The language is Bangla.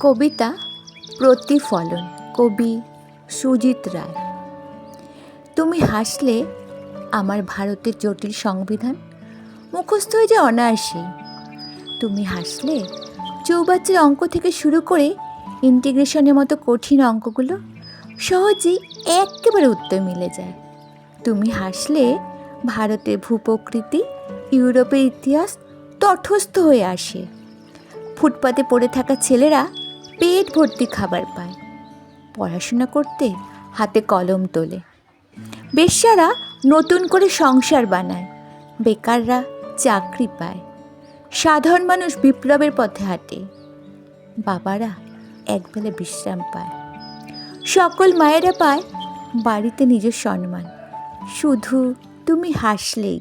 কবিতা প্রতিফলন, কবি সুজিত রায়। তুমি হাসলে আমার ভারতের জটিল সংবিধান, মুখস্থ হয়ে যায় অনায়াসে তুমি হাসলে চৌবাচ্চার অঙ্ক থেকে শুরু করে ইন্টিগ্রেশনের মতো কঠিন অঙ্কগুলো সহজেই একেবারে উত্তর মিলে যায়। তুমি হাসলে ভারতের ভূপ্রকৃতি, ইউরোপের ইতিহাস তটস্থ হয়ে আসে। ফুটপাতে পড়ে থাকা ছেলেরা পেট ভর্তি খাবার পায়। পড়াশোনা করতে হাতে কলম তোলে। বেশ্যারা নতুন করে সংসার বানায়। বেকাররা চাকরি পায়। সাধারণ মানুষ বিপ্লবের পথে হাঁটে। বাবারা একবেলা বিশ্রাম পায়। সকল মায়েরা পায় বাড়িতে নিজের সম্মান। শুধু তুমি হাসলেই